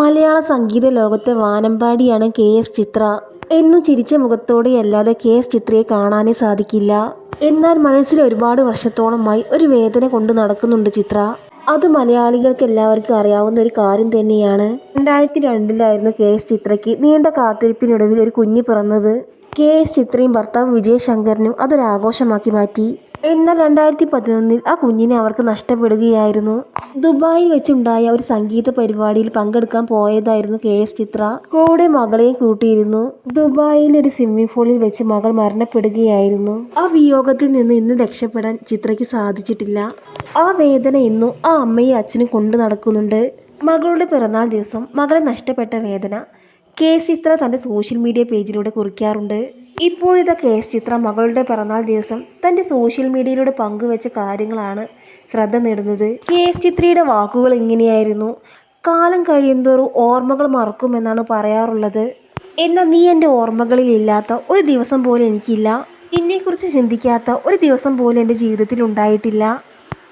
മലയാള സംഗീത ലോകത്തെ വാനമ്പാടിയാണ് K S ചിത്ര. എന്നും ചിരിച്ച മുഖത്തോടെയല്ലാതെ കെ എസ് ചിത്രയെ കാണാനേ സാധിക്കില്ല. എന്നാൽ മനസ്സിൽ ഒരുപാട് വർഷത്തോളമായി ഒരു വേദന കൊണ്ട് നടക്കുന്നുണ്ട് ചിത്ര. അത് മലയാളികൾക്ക് എല്ലാവർക്കും അറിയാവുന്ന ഒരു കാര്യം തന്നെയാണ്. രണ്ടായിരത്തി രണ്ടിലായിരുന്നു കെ എസ് ചിത്രയ്ക്ക് നീണ്ട കാത്തിരിപ്പിനൊടുവിൽ ഒരു കുഞ്ഞ് പിറന്നത്. കെ എസ് ചിത്രയും ഭർത്താവ് വിജയ് ശങ്കറിനും അതൊരു ആഘോഷമാക്കി മാറ്റി. എന്നാൽ രണ്ടായിരത്തി പതിനൊന്നിൽ ആ കുഞ്ഞിനെ അവർക്ക് നഷ്ടപ്പെടുകയായിരുന്നു. ദുബായിൽ വെച്ചുണ്ടായ ഒരു സംഗീത പരിപാടിയിൽ പങ്കെടുക്കാൻ പോയതായിരുന്നു കെ എസ് ചിത്ര. കൂടെ മകളെയും കൂട്ടിയിരുന്നു. ദുബായിൽ ഒരു സ്വിമ്മിംഗ് പൂളിൽ വെച്ച് മകൾ മരണപ്പെടുകയായിരുന്നു. ആ വിയോഗത്തിൽ നിന്ന് ഇന്ന് രക്ഷപ്പെടാൻ ചിത്രയ്ക്ക് സാധിച്ചിട്ടില്ല. ആ വേദന ഇന്നും ആ അമ്മയും അച്ഛനും കൊണ്ടു നടക്കുന്നുണ്ട്. മകളുടെ പിറന്നാൾ ദിവസം മകളെ നഷ്ടപ്പെട്ട വേദന കെ ചിത്ര തന്റെ സോഷ്യൽ മീഡിയ പേജിലൂടെ കുറിക്കാറുണ്ട്. ഇപ്പോഴിതാ കെ എസ് ചിത്ര മകളുടെ പിറന്നാൾ ദിവസം തന്റെ സോഷ്യൽ മീഡിയയിലൂടെ പങ്കുവെച്ച കാര്യങ്ങളാണ് ശ്രദ്ധ നേടുന്നത്. കെ എസ് ചിത്രയുടെ വാക്കുകൾ ഇങ്ങനെയായിരുന്നു. കാലം കഴിയുന്തോറും ഓർമ്മകൾ മറക്കുമെന്നാണ് പറയാറുള്ളത്. എന്നാൽ നീ എന്റെ ഓർമ്മകളിൽ ഇല്ലാത്ത ഒരു ദിവസം പോലും എനിക്കില്ല. എന്നെക്കുറിച്ച് ചിന്തിക്കാത്ത ഒരു ദിവസം പോലും എന്റെ ജീവിതത്തിൽ ഉണ്ടായിട്ടില്ല.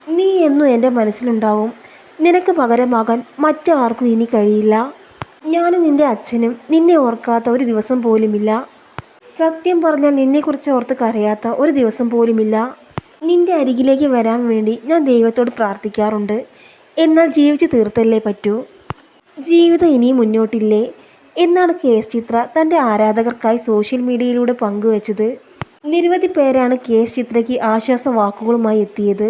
നീ എന്നും എന്റെ മനസ്സിലുണ്ടാവും. നിനക്ക് പകരമാകാൻ മറ്റാർക്കും ഇനി കഴിയില്ല. ഞാനും നിന്റെ അച്ഛനും നിന്നെ ഓർക്കാത്ത ഒരു ദിവസം പോലുമില്ല. സത്യം പറഞ്ഞാൽ നിന്നെക്കുറിച്ച് ഓർത്ത് കരയാത്ത ഒരു ദിവസം പോലുമില്ല. നിന്റെ അരികിലേക്ക് വരാൻ വേണ്ടി ഞാൻ ദൈവത്തോട് പ്രാർത്ഥിക്കാറുണ്ട്. എന്നാൽ ജീവിച്ച് തീർത്തല്ലേ പറ്റൂ? ജീവിതം ഇനിയും മുന്നോട്ടില്ലേ? എന്നാണ് കെ എസ് ചിത്ര തന്റെ ആരാധകർക്കായി സോഷ്യൽ മീഡിയയിലൂടെ പങ്കുവച്ചത്. നിരവധി പേരാണ് കെ എസ് ചിത്രയ്ക്ക് ആശ്വാസ വാക്കുകളുമായി എത്തിയത്.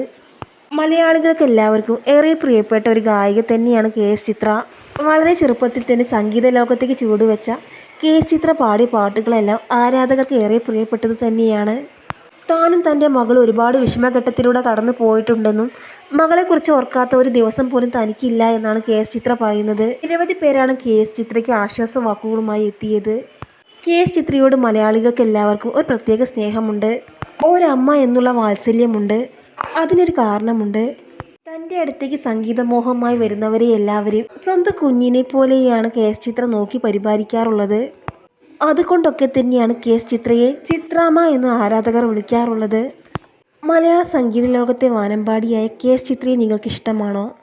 മലയാളികൾക്ക് എല്ലാവർക്കും ഏറെ പ്രിയപ്പെട്ട ഒരു ഗായിക തന്നെയാണ് കെ എസ് ചിത്ര. വളരെ ചെറുപ്പത്തിൽ തന്നെ സംഗീത ലോകത്തേക്ക് ചൂടുവെച്ച കെ എസ് ചിത്ര പാടിയ പാട്ടുകളെല്ലാം ആരാധകർക്ക് ഏറെ പ്രിയപ്പെട്ടത് തന്നെയാണ്. താനും തന്റെ മകൾ ഒരുപാട് വിഷമഘട്ടത്തിലൂടെ കടന്നു പോയിട്ടുണ്ടെന്നും മകളെക്കുറിച്ച് ഓർക്കാത്ത ഒരു ദിവസം പോലും തനിക്കില്ല എന്നാണ് കെ എസ് ചിത്ര പറയുന്നത്. നിരവധി പേരാണ് കെ എസ് ചിത്രയ്ക്ക് ആശ്വാസ വാക്കുകളുമായി എത്തിയത്. കെ എസ് ചിത്രയോട് മലയാളികൾക്ക് എല്ലാവർക്കും ഒരു പ്രത്യേക സ്നേഹമുണ്ട്. ഒരമ്മ എന്നുള്ള വാത്സല്യമുണ്ട്. അതിനൊരു കാരണമുണ്ട്. തന്റെ അടുത്തേക്ക് സംഗീതമോഹമായി വരുന്നവരെ എല്ലാവരെയും സ്വന്തം കുഞ്ഞിനെ പോലെയാണ് കെ എസ് ചിത്ര നോക്കി പരിപാലിക്കാറുള്ളത്. അതുകൊണ്ടൊക്കെ തന്നെയാണ് കെ എസ് ചിത്രയെ ചിത്രാമ എന്ന് ആരാധകർ വിളിക്കാറുള്ളത്. മലയാള സംഗീത ലോകത്തെ വാനമ്പാടിയായ കെ എസ് ചിത്രയെ നിങ്ങൾക്ക് ഇഷ്ടമാണോ